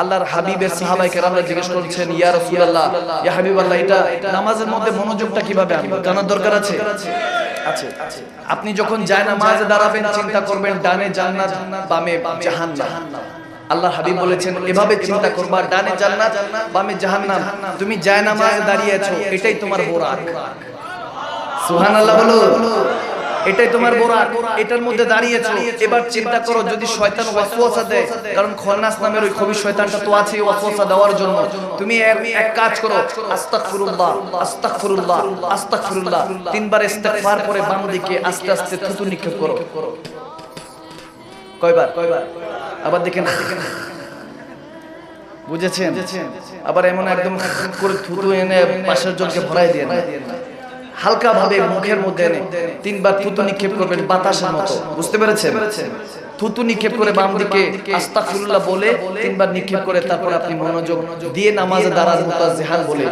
আল্লাহর হাবিবের সাহাবাই কেরামরা জিজ্ঞেস করছেন ইয়া রাসূলুল্লাহ ইয়া হাবিবাল্লাহ এটা নামাজের মধ্যে মনোযোগটা কীভাবে আনব? জানার দরকার আছে? আছে আপনি যখন যায় নামাজে দাঁড়াবেন চিন্তা করবেন ডানে জান্নাত বামে জাহান্নাম। আল্লাহ হাবিব বলেছেন এভাবে চিন্তা করবা ডানে জান্নাত বামে জাহান্নাম। তুমি যায় নামাজে দাঁড়িয়ে আছো এটাই তোমার বোরাক। সুবহানাল্লাহ বলো। এটাই তোমার বোরাক এটার মধ্যে দাঁড়িয়েছো। এবার চিন্তা করো যদি শয়তান ওয়াসওয়াসা দেয় কারণ খলনাস নামের ওই খবি শয়তানটা তো আছে ওয়াসওয়াসা দেওয়ার জন্য। তুমি এক- এক কাজ করো। আস্তাগফিরুল্লাহ আস্তাগফিরুল্লাহ আস্তাগফিরুল্লাহ তিনবার ইস্তেগফার করে বাম দিকে আস্তে আস্তে থুতু নিক্ষেপ করো। কয়বার? কয়বার? আবার দেখেন। বুঝেছেন? আবার এমন একদম করে থুতু এনে পাশের জনকে ভরাই দিয়ে না হালকা ভাবে মুখের মধ্যে এনে তিনবার থুতু নিক্ষেপ করবেন বাতাসের মতো। বুঝতে পেরেছেন? থুতু নিক্ষেপ করে বাম দিকে আস্তাগফিরুল্লাহ বলে তিনবার নিক্ষেপ করে তারপর আপনি মনোযোগ দিয়ে নামাজে দাঁড়ার মতো বলে।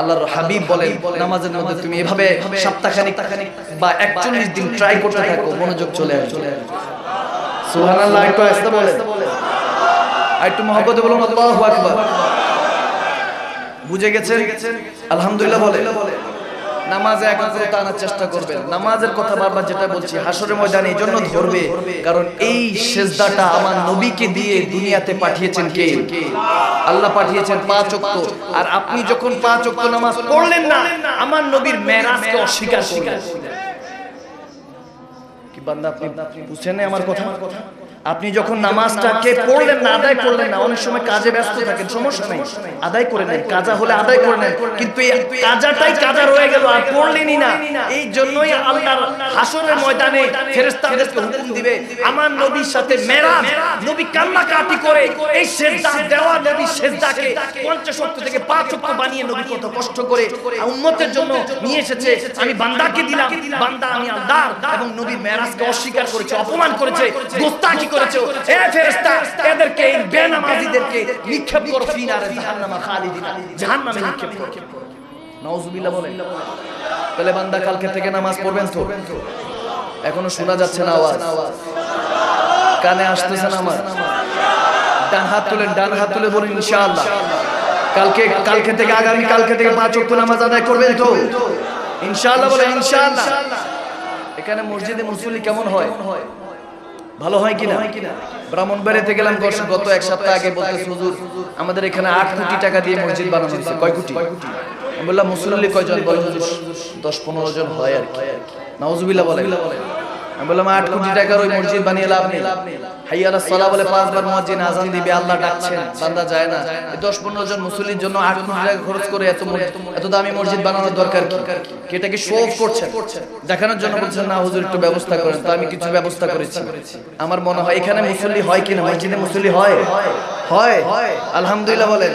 আল্লাহর হাবিব বলেন নামাজের মধ্যে তুমি এভাবে সপ্তাহখানিক বা 41 দিন ট্রাই করতে থাকো মনোযোগ চলে আসবে। সুবহানাল্লাহ একটু আসতে বলেন। আর একটু মহব্বতে বলুন আল্লাহু আকবার। বুঝে গেছেন? আলহামদুলিল্লাহ বলে নামাজে আনার চেষ্টা করবেন। নামাজের কথা বারবার যেটা বলছি হাসরের ময়দানে এই জন্য ধরবে, কারণ এই সেজদাটা আমার নবীকে দিয়ে দুনিয়াতে পাঠিয়েছেন কে? আল্লাহ পাঠিয়েছেন পাঁচ ওয়াক্ত। আর আপনি যখন পাঁচ ওয়াক্ত নামাজ পড়লেন না, আমার নবীর মেরাজকে অস্বীকার করলেন। কি বান্দা আপনি বুঝছেন আমার কথা? আপনি যখন নামাজটাকে পড়লেন না আদায় করলেন না অনেক সময় কাজে ব্যস্ত থাকেন সমস্যা নেই। আদায় করে নেন কাজা হলে আদায় করে নেন কিন্তু এই কাজাটাই কাজা রয়ে গেল আর পড়লেনই না। এই জন্যই আল্লাহর হাসরের ময়দানে ফেরেশতাদেরকে হুকুম দিবে আমার নবীর সাথে মেরাজ নবী কান্নাকাটি করে এই সেজদা দেওয়া নবী সেজদাকে 50 ওয়াক্ত থেকে 5 ওয়াক্ত বানিয়ে নবী কত কষ্ট করে উম্মতের জন্য নিয়ে এসেছে আমি বান্দাকে দিলাম বান্দা আমি আল্লাহ এবং নবীর মেরাজকে অস্বীকার করেছে অপমান করেছে গোস্তাকি করেছে এ ফেরেশতা এদেরকে এই বেনামাজিদেরকে নিক্ষেপ করো ফিনারে জাহান্নামে খালিদিনা জাহান্নামে নিক্ষেপ করো। নাউজুবিল্লাহ তাহলে বান্দা কালকে থেকে নামাজ পড়বেন তো? এখনও শোনা যাচ্ছে না আওয়াজ। কানে আসতেছে না আমার। ডান হাত তুলেন ডান হাত তুলে বলুন ইনশাআল্লাহ। কালকে কালকে থেকে আগামী কালকে থেকে পাঁচ ওয়াক্ত নামাজ আদায় করবেন তো? ইনশাআল্লাহ বলে ইনশাআল্লাহ। এখানে মসজিদে মুসল্লি কেমন হয়? ভালো হয় কিনা? ব্রাহ্মণ বেড়েতে গেলাম গত- এক সপ্তাহ আগে বলতে হুজুর, আমাদের এখানে আট কোটি টাকা দিয়ে মসজিদ বানানো হয়েছে। কয় কোটি? আমি বললাম, মুসল্লি কয়জন? বলে, হুজুর, দশ পনেরো জন হয় আর কি। নাউজুবিল্লাহ বলে। এত দামি মসজিদ দরকার কি? কি শো অফ করছেন? দেখানোর জন্য বলছেন, না একটু ব্যবস্থা আমি কিছু ব্যবস্থা আমার মনে হয়, এখানে মুসল্লি হয় কিনা? মসজিদে মুসল্লি হয়? হয়? আলহামদুলিল্লাহ বলেন।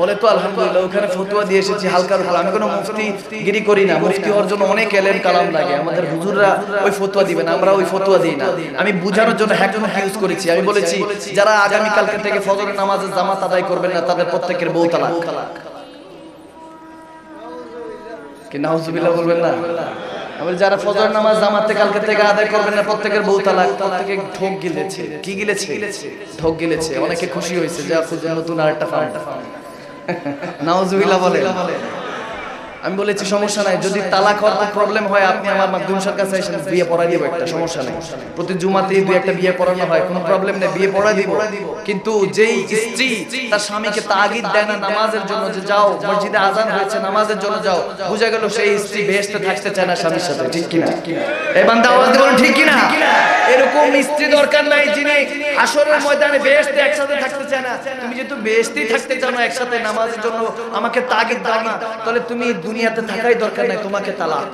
বলে তো আলহামদুলিল্লাহ ওখানে ফতুয়া দিয়ে এসেছি হালকার উপর আমি কোনো মুফতি গিরি করি না মুফতি হওয়ার জন্য অনেক এলেম কালাম লাগে। আমাদের হুজুররা ওই ফতুয়া দিবেন আমরা ওই ফতুয়া দিই না। আমি বুঝানোর জন্য হ্যাকমত ইউজ করেছি। আমি বলেছি যারা আগামী কালকে থেকে ফজরের নামাজের জামাত আদায় করবেন না তাদের প্রত্যেকের বউ তালাক। কি নাউজুবিল্লাহ বলবেন না? আমি বলি, যারা ফজর নামাজ জামাতে কালকে থেকে আদায় করবেন না প্রত্যেকের বউ তালাক প্রত্যেকে ঢোক গিলেছে। কি গিলেছে? ঢোক গিলেছে। অনেকে খুশি হয়েছে যা নতুন আরেকটা ফাউন্ড নাওজুবিল্লাহ বলে আমি বলেছি, সমস্যা নাই। যদি তালাক হওয়ার প্রবলেম হয়, আপনি আমার মাধ্যম স্যার কাছে বিয়ে পড়াই দিব একটা, সমস্যা নেই। প্রতি জুমাতেই দুই একটা বিয়ে পড়ানো হয়, কোনো প্রবলেম নেই, বিয়ে পড়াই দিব। কিন্তু যেই স্ত্রী তার স্বামীকে তাগিদ দেয় না নামাজের জন্য যে যাও, মসজিদে আজান হয়েছে, নামাজের জন্য যাও, বুঝা গেল সেই স্ত্রী বেহেশতে থাকতে চায় না স্বামীর সাথে, ঠিক কিনা? এই বান্দা আওয়াজ বলুন ঠিক কিনা? এরকম স্ত্রী দরকার নাই যিনি আসরের ময়দানে বেহেশতে একসাথে থাকতে চায় না। তুমি যেহেতু বেহেশতেই থাকতে চাও না, একসাথে নামাজের জন্য আমাকে তাগিদ দাও না, তাহলে তুমি দুনিয়াতে থাকাই দরকার নাই, তোমাকে তালাক।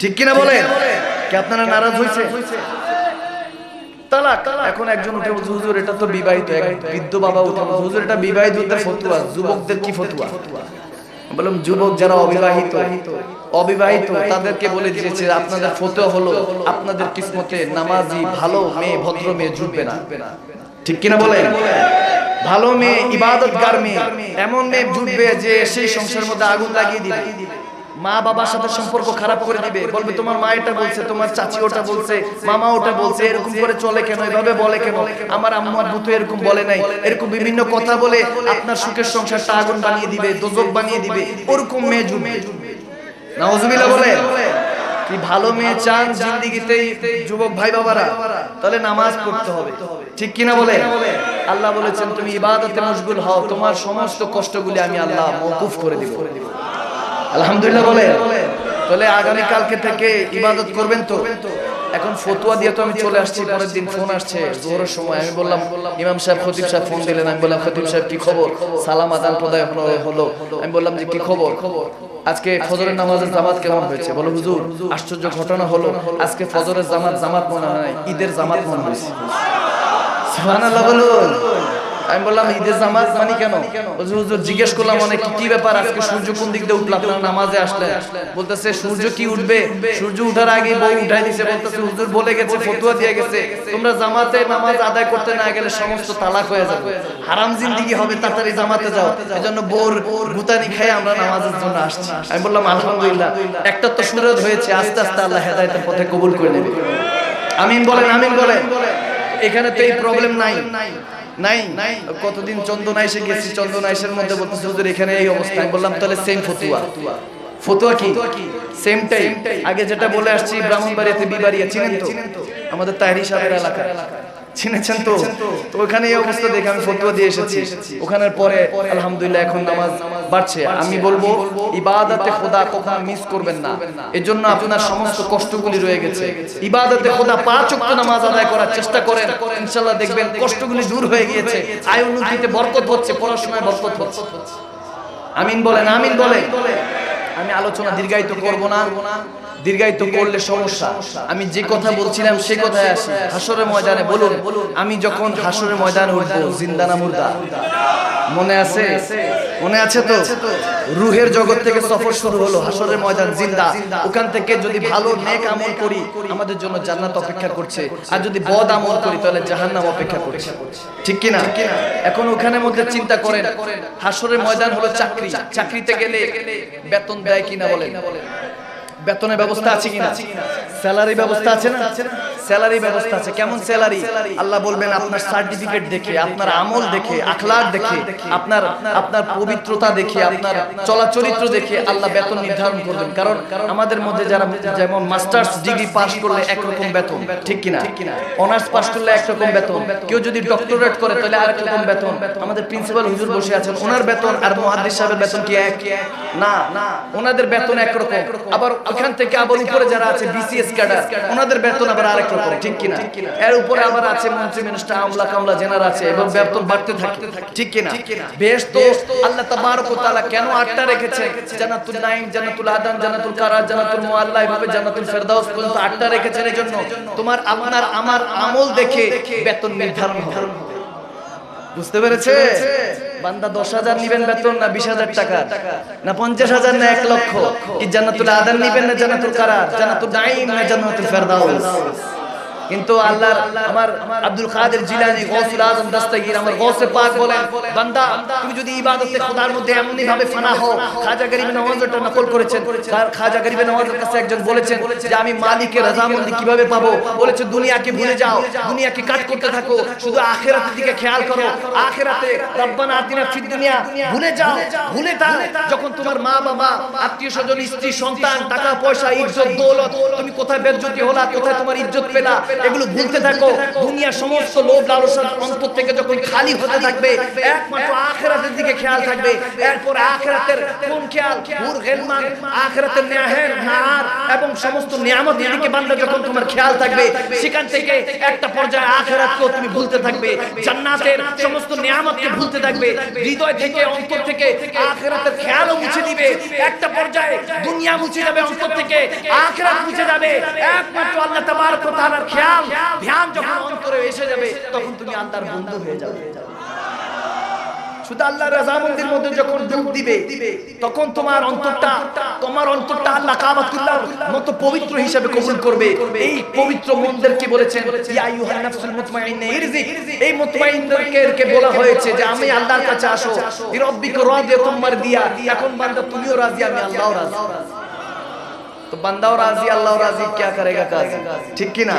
ঠিক কিনা বলে কি আপনারা নারাজ হয়েছে তালাক। এখন একজন উঠে হুজুর, এটা তো বিবাহিত, এক বৃদ্ধ বাবা উঠে হুজুর, এটা বিবাহিতদের ফতুয়া, যুবকদের কি ফতুয়া? বললাম, যুবক যারা অবিবাহিত অবিবাহিত, তাদেরকে বলে দিয়েছে আপনাদের ফতুয়া হলো, আপনাদের কিসমতে নামাজি ভালো মেয়ে, ভদ্র মেয়ে জুটবে না। ঠিক কিনা বলেন? ভালো মেয়ে, ইবাদতগার মেয়ে, এমন মেয়ে জুটবে যে সেই সংসারের মধ্যে আগুন লাগিয়ে দিবে। মা বাবার সাথে সম্পর্ক খারাপ করে দিবে। বলবে, তোমার মা এটা বলছে, তোমার চাচি ওটা বলছে, মামা ওটা বলছে, এরকম করে চলে কেন? এভাবে বলে কেন? আমার আম্মু আব্বু তো এরকম বলে নাই। এরকম বিভিন্ন কথা বলে আপনার সুখের সংসারটা আগুন বানিয়ে দিবে, দোজক বানিয়ে দিবে। ওরকম মেয়ে জুটবে নাউজুবিল্লাহ বলে, কি ভালো মেয়ে চান জিন্দিগিতে যুবক ভাই বাবারা তাহলে নামাজ পড়তে হবে। ঠিক কিনা বলে? আল্লাহ বলেছেন, তুমি ইবাদতে মশগুল হও, তোমার সমস্ত কষ্টগুলি আমি আল্লাহ মওকুফ করে দিব। আলহামদুলিল্লাহ বলে তাহলে আগামী কালকে থেকে ইবাদত করবেন তো? এখন ফতুয়া দিয়ে তো আমি চলে আসছি পরের দিন ফোন আসছে জোহরের সময়। আমি বললাম ইমাম সাহেব খতিব সাহেব ফোন দিলেন। আমি বললাম খতিব সাহেব কি খবর? সালাম আদান প্রদায় হলো- হলো। আমি বললাম যে কি খবর? আজকে ফজরের নামাজের জামাত কেমন হয়েছে? বলো হুজুর আশ্চর্য ঘটনা হলো আজকে ফজরের জামাত জামাত মনে হয় ঈদের জামাত মনে হয়েছে সুবহানাল্লাহ বলুন। আমি বললাম ঈদের জামাত মানে কেন? বলছে হুজুর জিজ্ঞেস করলাম অনেক কি ব্যাপার? আজকে সূর্য কোন দিক দিয়ে উঠল? আপনারা নামাজে আসলে বলতেছে সূর্য কি উঠবে? সূর্য উঠার আগে বউ উঠাই দিছে বলতেছে হুজুর বলে গেছে ফতুয়া দিয়ে গেছে। তোমরা জামাতে নামাজ আদায় করতে না গেলে সমস্ত তালাক হয়ে যাবে। হারাম জিন্দিগি হবে তাড়াতাড়ি জামাতে যাও। এজন্য বোর গুতানি খেয়ে আমরা নামাজের জন্য আসছি। আমি বললাম আলহামদুলিল্লাহ একটা তো সুরত হয়েছে আস্তে আস্তে আল্লাহ হেদায়েতের পথে কবুল করে নেবে। আমিন বলেন আমিন বলেন এখানে তো এই প্রবলেম নাই নাই নাই। কতদিন চন্দনা এসে গেছি চন্দনা এসের মধ্যে বলতেছে হুজুর এখানে এই অবস্থা। আমি বললাম তাহলে সেম ফতুয়া। ফতুয়া কি? সেম টাইম আগে যেটা বলে আসছি ব্রাহ্মণবাড়িয়াতে বিবাড়িয়া চিনেন তো? আমাদের তাহরি সাহেবের এলাকা চিনেছেন তো? তো। ওখানে এই অবস্থা দেখে আমি ফতুয়া দিয়ে এসেছি। ওখানের পরে আলহামদুলিল্লাহ এখন নামাজ বাড়ছে। আমি বলব ইবাদতে খোদা কখনো মিস করবেন না। এজন্য আপনার সমস্ত কষ্টগুলি রয়ে গেছে। ইবাদতে খোদা পাঁচ ওয়াক্ত নামাজ আদায় করার চেষ্টা করেন। ইনশাআল্লাহ দেখবেন কষ্টগুলি দূর হয়ে গিয়েছে। আয় উন্নতিতে বরকত হচ্ছে পড়াশোনায় বরকত হচ্ছে। আমিন বলেন আমিন বলে আমি আলোচনা দীর্ঘায়িত করব না। দীর্ঘায়িত করলে সমস্যা। আমি যে কথা বলছিলাম সে কথায় আসি। হাসরের ময়দানে বলুন আমি যখন হাসরের ময়দানে উঠবো জিন্দানা মুর্দা। মনে আছে? মনে আছে? তো? রুহের জগৎ থেকে সফর শুরু হলো হাসরের ময়দান জিন্দা। ওখান থেকে যদি ভালো নেক আমল করি আমাদের জন্য জান্নাত অপেক্ষা করছে। আর যদি বদ আমল করি তাহলে জাহান্নাম অপেক্ষা করছে। ঠিক কি না এখন ওখানে মধ্যে চিন্তা করেন হাসরের ময়দান হলো চাকরি। চাকরিতে গেলে বেতন দেয় কিনা বলেন বেতনের ব্যবস্থা আছে কিনা? স্যালারি ব্যবস্থা আছে না? স্যালারি ব্যবস্থা আছে। কেমন স্যালারি? আল্লাহ বলবেন, আপনার সার্টিফিকেট দেখে, আপনার আমল দেখে, আখলাক দেখে, আপনার আপনার পবিত্রতা দেখে, আপনার চলাচরিত্র দেখে আল্লাহ বেতন নির্ধারণ করবেন। কারণ আমাদের মধ্যে যারা যেমন মাস্টার্স ডিগ্রি পাস করলে একরকম বেতন, ঠিক কিনা? অনার্স পাস করলে একরকম বেতন, কেউ যদি ডক্টরেট করে তাহলে আরেক রকম বেতন। আমাদের প্রিন্সিপাল হুজুর বসে আছেন, ওনার বেতন আর মুহাদ্দিস সাহেবের বেতন কি এক? না না ওনাদের বেতন একরকম। আবার ওখান থেকে আবার উপরে যারা আছে বিসিএস ক্যাডার ওনাদের বেতন আবার আরেক রকম। ঠিক কিনা? এর উপরে আবার আছে মন্ত্রী মিনিস্টার আমলা কামলা জেনার আছে এবং বেতন বাড়তে থাকে। ঠিক কিনা? বেশ তো আল্লাহ তাবারক ওয়া তাআলা কেন আটটা রেখেছে? জান্নাতুল নাঈম জান্নাতুল আদন জান্নাতুল কারার জান্নাতুল মুআল্লা এভাবে জান্নাতুল ফেরদাউস পর্যন্ত আটটা রেখেছেন এই জন্য তোমার আপনার আমার আমল দেখে বেতন নির্ধারণ হবে। বুঝতে পেরেছে? বান্দা দশ হাজার নিবেন বেতন না বিশ হাজার টাকা? না পঞ্চাশ হাজার না এক লক্ষ? কি জান্নাতুল আদান নিবেন না জান্নাতুল কারার জান্নাতুল নাঈম না জান্নাতুল ফেরদাউস? কিন্তু আল্লাহর আমার আব্দুল কাদের জিলানী গৌসুল আজম দস্তগীর আমার গৌসে পাক বলেন, বান্দা, তুমি যদি ইবাদতে খোদার মধ্যে এমনই ভাবে ফানা হও, খাজা গরিব নওয়াজ ওটা নকল করেছেন আর খাজা গরিব নওয়াজের কাছে একজন বলেছেন যে আমি মালিকের রাজামন্দি কীভাবে পাবো? বলেছে, দুনিয়াকে ভুলে যাও, দুনিয়াকে কাট করতে থাকো, শুধু আখেরাতের দিকে খেয়াল করো, আখেরাতে রব্বানা আতিনা ফিদ দুনিয়া, ভুলে যাও ভুলে যাও যখন তোমার মা বাবা আত্মীয় স্বজন, স্ত্রী, সন্তান, টাকা পয়সা, ইজ্জত, দৌলত, তুমি কোথায় বেজ্জতি হলা, কোথায় তোমার ইজ্জত পেলা এগুলো ভুলতে থাকো। দুনিয়ার সমস্ত লোভ লালসার অন্তর থেকে যখন খালি হতে থাকবে একমাত্র আখেরাতের দিকে খেয়াল থাকবে। এরপর আখেরাতের কোন খেয়াল? হুর গেলমান আখেরাতের নেহের নার এবং সমস্ত নিয়ামতের দিকে বান্দা যখন তোমার খেয়াল থাকবে সেখান থেকে একটা পর্যায়ে আখেরাতকেও তুমি ভুলতে থাকবে। জান্নাতের সমস্ত নিয়ামতকে ভুলতে থাকবে। হৃদয় থেকে অন্তর থেকে আখেরাতের খেয়ালও মুছে দিবে। একটা পর্যায়ে দুনিয়া মুছে যাবে অন্তর থেকে আখেরাত মুছে যাবে। একমাত্র আল্লাহ তাবারক ওয়া তাআলার খেয়াল ধ্যান ধ্যান যখন অন্তরে এসে যাবে তখন তুমি আল্লাহর বন্ধু হয়ে যাবে। শুধু আল্লাহ রাজামন্দির মধ্যে যখন ডুব দিবে তখন তোমার অন্তরটা তোমার অন্তরটা আল্লাহ কাবাতুল্লাহর মতো পবিত্র হিসাবে কবুল করবে। এই পবিত্র মনদেরকে বলেছেন ইয়া আইয়ুহান নাফসুল মুতমাইন্না ইরজি। এই মুতমাইন্নাদেরকে বলা হয়েছে যে আমি আল্লাহর কাছে আসো রব্বিক রাদিয়াতুম মারদিয়া এখন বান্দা তুমিও রাজি আমি আল্লাহও রাজি। तो बंदा और राज़ी अल्लाह और राज़ी क्या करेगा काजी? ठीक की ना?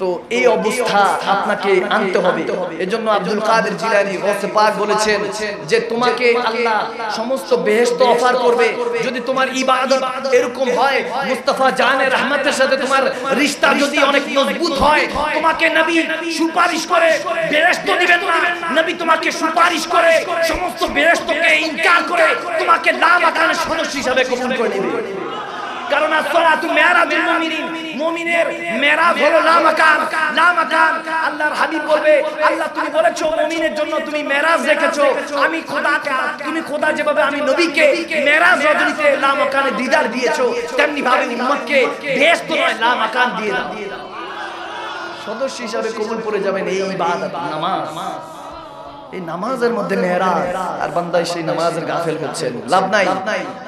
তো এই অবস্থা আপনাকে আনতে হবে। এজন্য আব্দুল কাদের জিলানী গৌসে পাক বলেছেন যে তোমাকে আল্লাহ সমস্ত বেহেশত অফার করবে। যদি তোমার ইবাদত এরকম হয় মুস্তাফা জানের রহমতের সাথে তোমার রিশতা যদি অনেক মজবুত হয় তোমাকে নবী সুপারিশ করে বেহেশত দিবেন না। নবী তোমাকে সুপারিশ করে সমস্ত বেহেশতকে ইনকার করে তোমাকে লামাকানের সদস্য হিসাবে কবুল করে নেবে। কারণ আসসালাতু মেরাজুল মুমিনিন, মুমিনের হলো আল্লাহর হাবিব বলবে, আল্লাহ, তুমি বলেছ মুমিনের জন্য তুমি রেখেছো। আমি খোদাকে তুমি খোদা যেভাবে আমি নবীকে রজনীতে দিদার দিয়েছ, তেমনি ভাবে উম্মতকে বেহেশত নয় লামাকান দিয়ে দাও। সদস্য হিসাবে কবুল করে যাবেন এই ইবাদত, নামাজ। এই নামাজের মধ্যে মেহরাজ আর বান্দাই সেই নামাজের গাফেল হচ্ছেন লাভ নাই।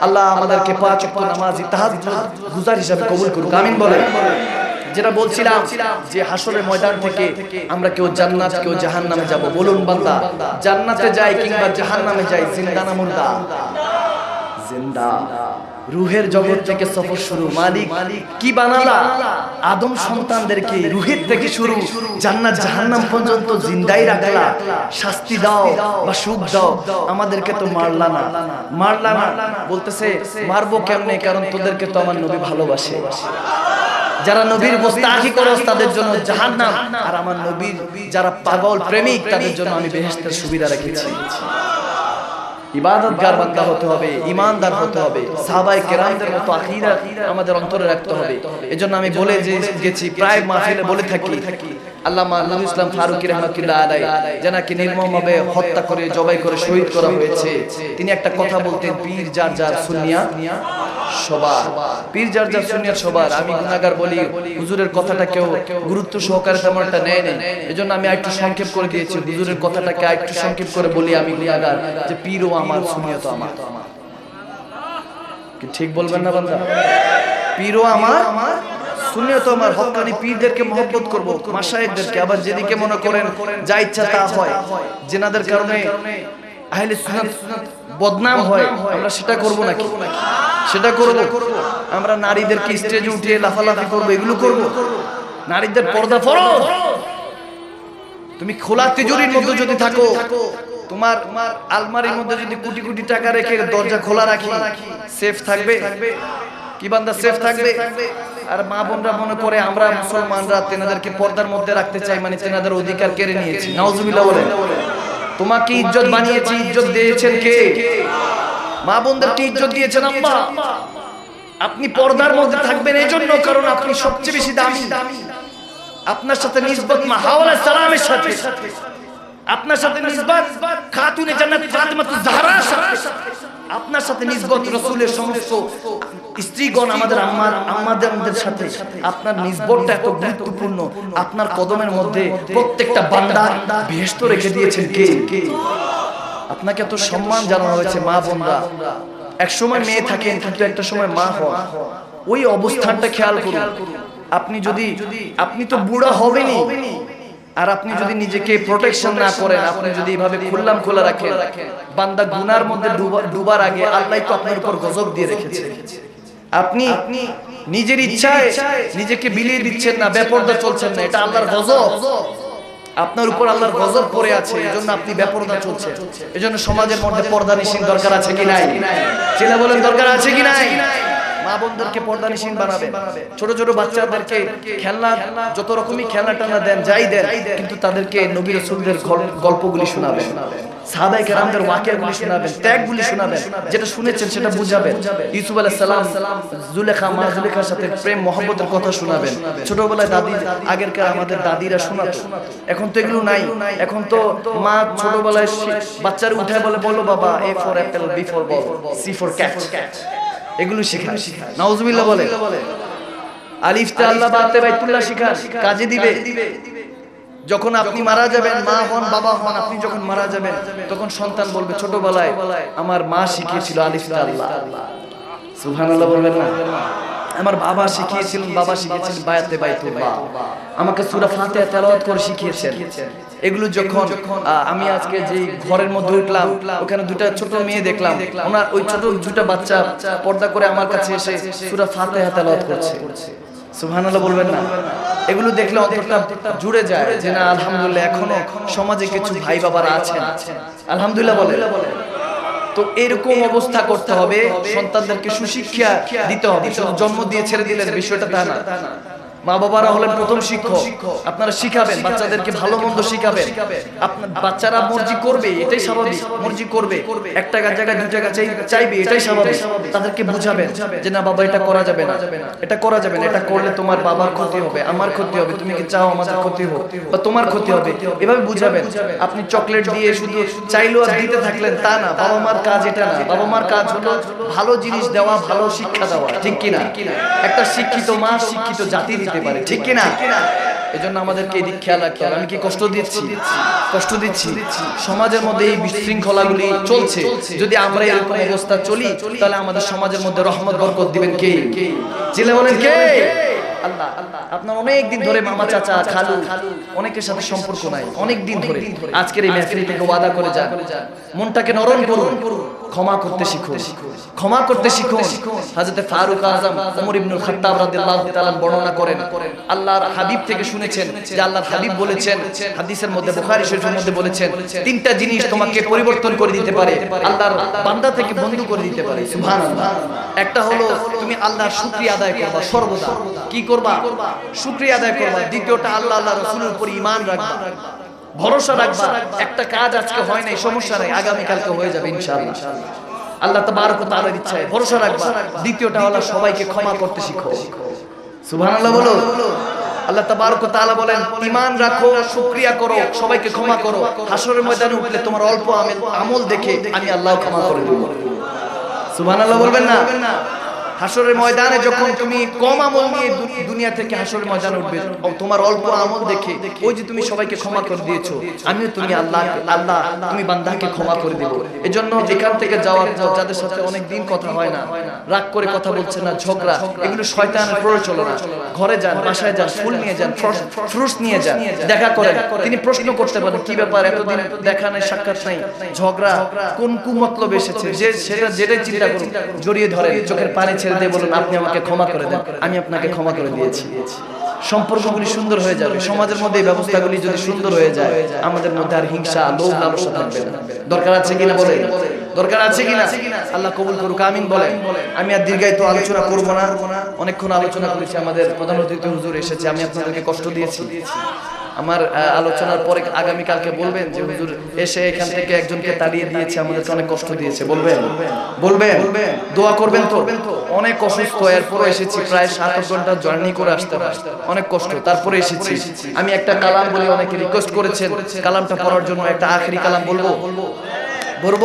আল্লাহ আমাদেরকে পাঁচ ওয়াক্ত নামাজ তাহাজ্জুদ গুজার হিসাবে কবুল করুক। আমিন বলে যেটা বলছিলাম যে হাসরের ময়দান থেকে আমরা কেউ জান্নাত কেউ জাহান্নামে যাব। বলুন বান্দা জান্নাতে যাই কিংবা জাহান্নামে যাই জিন্দা না মুর্দা? জিন্দা। রুহের জগৎ থেকে সফর শুরু। মালিক, কি বানালা? আদম সন্তানদেরকে রুহের থেকে শুরু। জান্নাত জাহান্নাম পর্যন্ত জিন্দাই রাখলা। শাস্তি দাও বা সুখ দাও, আমাদেরকে তো মারলা না। মারলা না। বলতেছে, মারবো কেমনে? কারণ তোদেরকে তো আমার নবী ভালোবাসে। যারা নবীর মোস্তাকি করস তাদের জন্য জাহান্নাম। আর আমার নবীর যারা পাগল প্রেমিক, তাদের জন্য আমি বেহেশতের সুবিধা রেখেছি। হতে হবে হতে হবে আমাদের অন্তরে রাখতে হবে। এজন্য আমি বলে যে গেছি, প্রায় মাহফিলে বলে থাকি আমি গুনাহগার বলি, হুজুরের কথাটা কেউ গুরুত্ব সহকারে তেমন একটা নেয় নেই। আমি একটু সংক্ষেপ করে দিয়েছি, হুজুরের কথাটাকে একটু সংক্ষেপ করে বলি আমি গুনাহগার, যে পীরও আমার সুন্নিয়া তো আমার। ঠিক বলবেন না বান্দা? পীরও আমার শুনিও তো আমার হকানি পীরদেরকে মহব্বত করব, মাশায়েখদেরকে। আবার যেদিকে মনে করেন, যা ইচ্ছা তা হয়। জেনাদের কারণে আহলে সুন্নাত বদনাম হয়। আমরা সেটা করব নাকি? সেটা করব। আমরা নারীদেরকে স্টেজে উঠিয়ে লাফালাফি করব, এগুলো করব। নারীদের পর্দা ফরজ তুমি খোলা তিজুরির মধ্যে যদি থাকো, তোমার আলমারির মধ্যে যদি কোটি কোটি টাকা রেখে দরজা খোলা রাখি সেফ থাকবে? কি বান্দা সেফ থাকবে? আর মা বোনরা মনে করে আমরা মুসলমানরা তেনাদেরকে পর্দার মধ্যে রাখতে চাই মানে তেনাদের অধিকার কেড়ে নিয়েছি। নাউজুবিল্লাহ বলে তোমাকে ইজ্জত বানিয়েছি, ইজ্জত দিয়েছেন কে? মা বোনদেরকে ইজ্জত দিয়েছেন আম্মা। আপনি পর্দার মধ্যে থাকবেন এই জন্য কারণ আপনি সবচেয়ে বেশি দামি। আপনার সাথে নিসবত মা হাওলা সালামের সাথে। আপনার সাথে নিসবত খাতুনে জান্নাত ফাতিমাতু জাহরার সাথে। আপনার সাথে নিসবত রাসূলের সমস্ত স্ত্রীগণ আমাদের আম্মার আম্মাদের আমাদের সাথে আপনার নিসবতটা এত গুরুত্বপূর্ণ। আপনার কদমের মধ্যে প্রত্যেকটা বান্দা বেহেশত রেখে দিয়েছেন কে? কে? আপনাকে এত সম্মান জানানো হয়েছে মা বোনরা। এক সময় মেয়ে থাকেন কিন্তু একটা সময় মা হন ওই অবস্থানটা খেয়াল করুন। আপনি যদি আপনি তো বুড়া হবেনই। আর আপনি যদি নিজেকে প্রোটেকশন না করেন আপনি যদি এভাবে খুললাম খোলা রাখেন বান্দা গুনার মধ্যে ডুবা- ডুবার আগে আল্লাহ তো আপনার উপর গজব দিয়ে রেখেছে। আপনি নিজের ইচ্ছায় নিজেকে বিলিয়ে দিচ্ছেন না বেপরদা চলছেন না এটা আল্লাহর গজব। আপনার উপর আল্লাহর গজব পড়ে আছে এজন্য আপনি বেপরদা চলছে এজন্য সমাজের মধ্যে পর্দা নিশীন দরকার আছে কি নাই? ছেলে বলেন দরকার আছে কি নাই? মা বোনদেরকে পর্দা নিশীন বানাবে। ছোট ছোট বাচ্চাদেরকে খেলনা যত রকমই খেলনা টানা দেন যাই দেন। কিন্তু তাদেরকে নবী রাসূলদের গল্পগুলি শোনাবেন। সাহাবায়ে কেরামদের ওয়াকিয়াগুলি শোনাবেন ত্যাগগুলি শোনাবেন। যেটা শুনেছেন সেটা বুঝাবেন। ইউসুফ আলাইহিস সালাম জুলেখা মা জুলেখার সাথে প্রেম মহব্বতের কথা শোনাবেন। ছোটবেলায় দাদি আগেরকার আমাদের দাদিরা শোনাতো। এখন তো এগুলো নাই। এখন তো মা ছোটবেলায় বাচ্চারা উঠায় বলে বলো বাবা A for apple B for ball C for cat এগুলো শেখায়। নাউজুবিল্লাহ বলে। আলিফতে আল্লাহ বাতে বাইতুল্লাহ শিখান কাজে দিবে। যখন আপনি মারা যাবেন মা হন বাবা হন আপনি যখন মারা যাবেন তখন সন্তান বলবে ছোটবেলায় আমার মা শিখিয়েছিল আলিফতে আল্লাহ সুবহানাল্লাহ বলবেন না। আমার বাবা শিখিয়েছিলেন বাবা শিখিয়েছিলেন বায়াতে বাইতুল্লাহ। আমাকে সূরা ফাতিহা তেলাওয়াত করে শিখিয়েছেন। এগুলো যখন আমি আজকে যে ঘরের মধ্যে উঠলাম ওখানে দুটা ছোট মেয়ে দেখলাম। ওনার ওই ছোট দুটা বাচ্চা পর্দা করে আমার কাছে এসে সূরা ফাতিহা তেলাওয়াত করছে। সুবহানাল্লাহ বলবেন না। এগুলো দেখলে অন্তরটা জুড়ে যায় যে না আলহামদুলিল্লাহ এখনও সমাজে কিছু ভাই বাবারা আছেন। আলহামদুলিল্লাহ বলে। তো এরকম অবস্থা করতে হবে সন্তানদেরকে সুশিক্ষা দিতে হবে। জন্ম দিয়ে ছেড়ে দিলেন বিষয়টা তা না। মা বাবারা হলেন প্রথম শিক্ষক। আপনারা শিখাবেন বাচ্চাদেরকে ভালো মন্দ শিখাবেন। আপনার বাচ্চারা মর্জি করবে এটাই স্বাভাবিক। মর্জি করবে। এক টাকার জায়গায় দুই টাকা চাইবে এটাই স্বাভাবিক। তাদেরকে বুঝাবেন যে না বাবা এটা করা যাবে না। এটা করা যাবে না। এটা করলে তোমার বাবার ক্ষতি হবে আমার ক্ষতি হবে তুমি কি চাও আমাদের ক্ষতি হোক বা তোমার ক্ষতি হবে। এভাবে বুঝাবেন। আপনি চকলেট দিয়ে শুধু চাইলেও আর দিতে থাকলেন তা না। বাবা মার কাজ এটা না বাবা মার কাজ হলো ভালো জিনিস দেওয়া ভালো শিক্ষা দেওয়া। ঠিক কিনা? একটা শিক্ষিত মা শিক্ষিত জাতি দিতে পারে। ঠিক কিনা? এজন্য আমাদেরকে এদিক খেয়াল রাখতে হবে। আমি কি কষ্ট দিচ্ছি? কষ্ট দিচ্ছি? সমাজের মধ্যে এই বিশৃঙ্খলাগুলি চলছে। যদি আমরা এরকম অবস্থা চলি তাহলে আমাদের সমাজের মধ্যে রহমত বরকত দিবেন কে? চিলে বলেন কে? আল্লাহ। আপনার অনেক দিন ধরে মামা চাচা খালু অনেকের সাথে সম্পর্ক নাই। অনেক দিন ধরে। আজকের এই মেহফিল থেকে ওয়াদা করে যান। মনটাকে নরম করুন। ক্ষমা করতে শিখুন। ক্ষমা করতে শিখুন। হযরত ফারুক আযম ওমর ইবনুল খাত্তাব রাদিয়াল্লাহু তাআলা বর্ণনা করেন, আল্লাহর হাবিব থেকে শুনেছেন যে আল্লাহর হাবিব বলেছেন, হাদিসের মধ্যে বুখারী শরীফের মধ্যে বলেছেন, তিনটা জিনিস তোমাকে পরিবর্তন করে দিতে পারে, আল্লাহর বান্দা থেকে বন্ধু করে দিতে পারে, সুবহানাল্লাহ। একটা হলো তুমি আল্লাহর শুকরিয়া আদায় করবা, সর্বদা। কি করবা? শুকরিয়া আদায় করবা। দ্বিতীয়টা আল্লাহ আল্লাহ রাসূলের উপর ঈমান রাখবা। ভরসা রাখবা। একটা কাজ আজকে হয় নাই, সমস্যা নাই আগামী কালকে হয়ে যাবে ইনশাআল্লাহ। আল্লাহ তাবারক তাআলার ইচ্ছায় ভরসা রাখবা। দ্বিতীয়টা হলো সবাইকে ক্ষমা করতে শিখো। সুবহানাল্লাহ বলো। আল্লাহ তাবারক তাআলা বলেন, ঈমান রাখো, শুকরিয়া করো, সবাইকে ক্ষমা করো। হাসরের ময়দানে উঠলে তোমার অল্প আমল দেখে আমি আল্লাহ ক্ষমা করে দেব। সুবহানাল্লাহ বলবেন না? হাসরের ময়দানে যখন তুমি কম আমল নিয়ে দুনিয়া থেকে হাসরের ময়দানে উঠবে তোমার অল্প আমল দেখে, ওই যে তুমি সবাইকে ক্ষমা করে দিয়েছ, আমিও তুমি আল্লাহ আল্লাহ, তুমি বান্দাকে ক্ষমা করে দেবো। এজন্য এখান থেকে যাওয়ার পর যাদের সাথে অনেক দিন কথা হয় না, রাগ করে কথা বলছে না, ঝগড়া, এগুলো শয়তানের প্ররোচনা ঘরে যান, বাসায় যান, ফুল নিয়ে যান ফ্রুটস নিয়ে যান, দেখা করেন। তিনি প্রশ্ন করতে পারেন, কি ব্যাপার, এতদিন দেখা নাই, সাক্ষাৎ নাই, ঝগড়া, কোন কুমতলব এসেছে? যে সেটা যেটাই চিন্তা করুন জড়িয়ে ধরেন, চোখের পানি ছেড়ে দিয়ে বলুন, আপনি আমাকে ক্ষমা করে দেন। আমি আপনাকে ক্ষমা করে দিয়েছি। সম্পর্কগুলি সুন্দর হয়ে যাবে। সমাজের মধ্যে ব্যবস্থাগুলি যদি সুন্দর হয়ে যায়, আমাদের মধ্যে আর হিংসা, লোভ, লালসা থাকবে না। দরকার আছে কিনা বলে দরকার আছে কিনা? আল্লাহ কবুল করুক, আমিন বলে আমি আর দীর্ঘায়িত আলোচনা করব না। অনেকক্ষণ আলোচনা করেছি, আমাদের প্রধান অতিথি হুজুর এসেছে, আমি আপনাদেরকে কষ্ট দিয়েছি। আমার আলোচনার পরে আগামী কালকে বলবেন যে, হুজুর, এসে এখান থেকে একজনকে তাড়িয়ে দিয়েছে, আমাদেরকে অনেক কষ্ট দিয়েছে। বলবেন? বলবেন? দোয়া করবেন তো? অনেক অসুস্থ এরপরে এসেছি, প্রায় সাত ঘণ্টা জার্নি করে আসতে অনেক কষ্ট, তারপরে এসেছি। আমি একটা কালাম বলে অনেকে রিকোয়েস্ট করেছেন। কালামটা পড়ার জন্য একটা আখেরি কালাম বলব? বলব?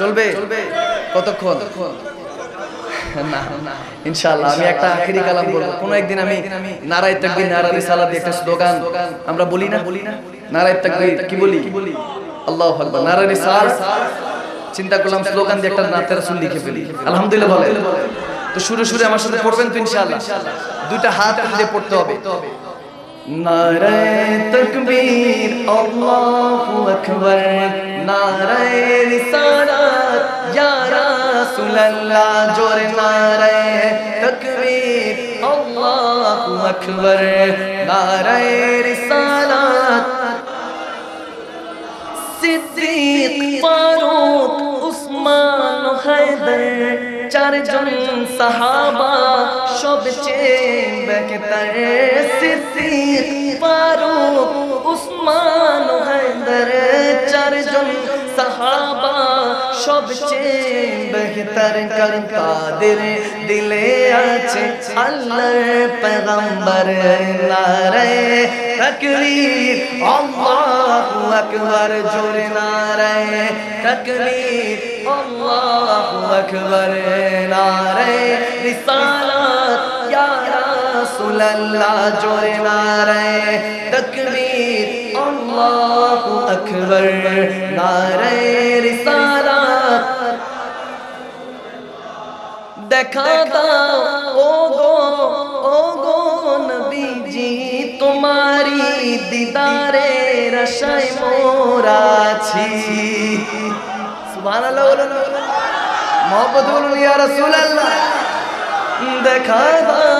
চলবে। কতক্ষণ? আমি একটা আখেরি কালাম বলব। একদিন আমি নারায় একটা স্লোগান আমরা বলি না? নারায় কি বলি? আকবার চিন্তা করলাম স্লোগান দিয়ে একটা লিখে ফেলি। আলহামদুলিল্লাহ বলে তো সুরে সুরে আমার সাথে পড়বেন তো ইনশাআল্লাহ? দুইটা হাত দিয়ে পড়তে হবে। নারায় তকবীর, আল্লাহু আকবার। নারায় রিসালাত, ইয়া রাসূলুল্লাহ জোরে নারায় তকবীর। আল্লাহু আকবার। নারায় রিসালাত। সিদ্দিক ফারুক উসমান হায়দার। চারজন সাহাবা সবচেয়ে বেহতর সিদ্দিক ফারুক উসমান হায়দার। চারজন সাহাবা সবচেয়ে বেহতর কর কাদের দিলে আছে আল্লাহর পেগম্বর নারে তকবীর। আল্লাহু আকবার, জোরে নারে আল্লাহু রসুল আল্লাহ জোরে নারে তকবীর। আল্লাহু আকবার নারে রিসালাত। দেখা দাও ও গো ও গো নবীজি তোমারি দিদারে রশায় মোরা সুবহানাল্লাহ বলুন। মোহাম্মদ বলুন, ইয়া রাসূলুল্লাহ। দেখা দাও।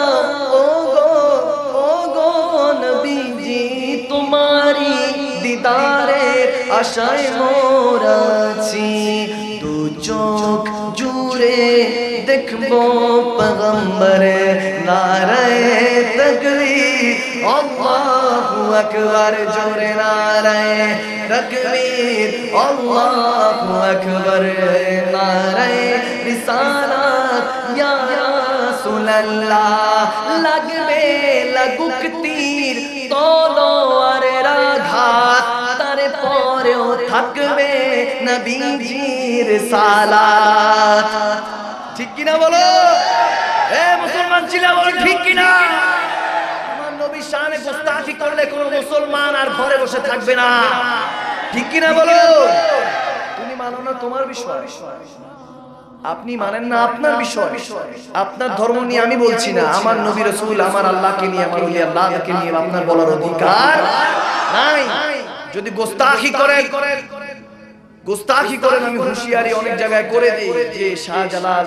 দিদারের আশায় মোরাছি দু চোখ জুড়ে দেখব পগম্বর নারায় তকবীর। আল্লাহু আকবার, জোরে নারায় তকবীর। আল্লাহু আকবার, নারায় রিসালাত। ইয়া রাসূলুল্লাহ, লাগবে, লাগুক তীর তলোয়ারের নবীজির সালাত। ঠিক কিনা বলো? এ মুসলমান ছিলা বলো, ঠিক কিনা? আমার নবীর শানে গোস্তাখি করলে কোন মুসলমান আর ঘরে বসে থাকবে না। ঠিক কিনা বলো? তুমি মানো না তোমার বিশ্বাস আপনি মানেন না আপনার বিষয়। আপনার ধর্ম নিয়ে আমি বলছি না। আমার নবী রসুল, আমার আল্লাহকে নিয়ে, আমার ওলি আল্লাহকে নিয়ে আপনার বলার অধিকার নাই। যদি গোস্তাখি করেন গোস্তাখি করেন আমি হুঁশিয়ারি অনেক জায়গায় করে দিই যে শাহজালাল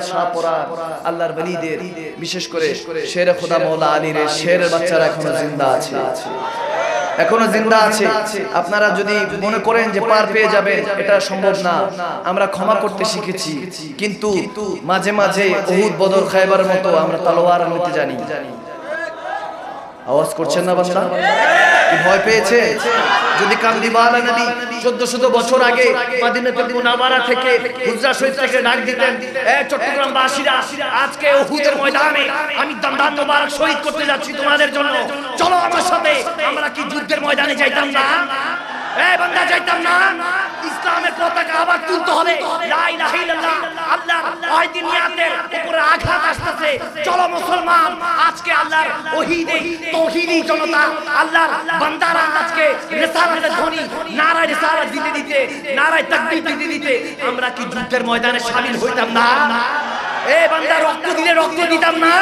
আল্লাহর বলিদের বিশেষ করে শের খোদা মৌলা আলীর শেরের বাচ্চারা এখনও জিন্দা আছে। এখনও জিন্দা আছে। আপনারা যদি মনে করেন যে পার পেয়ে যাবেন এটা সম্ভব না। আমরা ক্ষমা করতে শিখেছি। কিন্তু মাঝে মাঝে বহুত বদর খাইবার মতো আমরা তলোয়ার নিতে জানি। আওয়াজ করছেন না বান্দা ভয় পেয়েছে? যদি কান্দি কান্দিবালা নবী 1400 বছর আগে মদিনাতুল মুনাওয়ারা থেকে হুজরা শরীফ থেকে ডাক দিতেন, এ চট্টগ্রাম বাসীরা আজকে উহুদের ময়দানে আমি দন্দান মোবারক শহীদ করতে যাচ্ছি তোমাদের জন্য। চলো আমার সাথে, আমরা কি যুদ্ধের ময়দানে যাইতাম না? বান্দা, যাইতাম না। ইসলামের পতাকা আবার তুলতে হবে। লা ইলাহা ইল্লাল্লাহ। আল্লাহ উপরে আঘাত চলো মুসলমান, আজকে আল্লাহর জনতা, আল্লাহর বান্দারা আজকে রিসালাতের ধ্বনি, নারায় রিসালাত দিতে দিতে, নারায় তাকবীর দিতে দিতে আমরা কি যুদ্ধের ময়দানে শামিল হইতাম না? এ বান্দা, রক্ত দিলে রক্ত দিতাম না?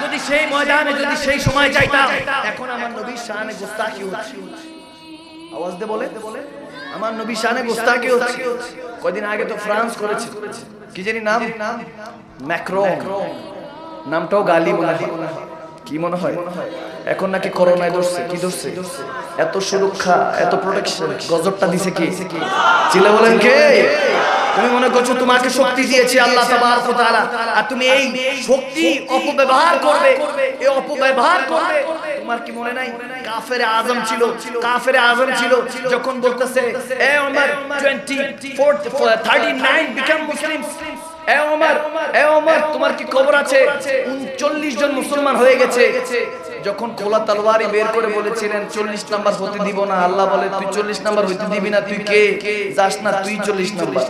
যদি সেই ময়দানে, যদি সেই সময় যাইতাম, এখন আমার নবীর শানে গুস্তাখি হচ্ছে। আওয়াজ দে বলে আমার নবী শানে গোস্তাকি হচ্ছে। কদিন আগে তো ফ্রান্স করেছে। কি জানি নাম? ম্যাক্রো নামটাও গালি মনে কি মনে হয়? এখন নাকি করোনায় ধরছে। কি ধরছে? এত সুরক্ষা, এত প্রোটেকশন গজবটা দিছে কি? চিলে বলেন কে? তুমি মনে করছ তোমাকে শক্তি দিয়েছে আল্লাহ তাআলা? আর তুমি এই শক্তি অপব্যবহার করবে এই অপব্যবহার করবে। তোমার কি মনে নাই? কাফের আজম ছিল, কাফের আজম ছিল, যখন বলতেছে, এ ওমর 24 39 বিকাম মুসলিম তোমার কি খবর আছে? 39 জন মুসলমান হয়ে গেছে। যখন খোলা তলোয়ারি বের করে বলেছিলেন 40 নাম্বার হতে দিব না। আল্লাহ বলে তুই 40 নাম্বার হইতে দিবি না তুই কে? যাস না তুই 40 নাম্বার।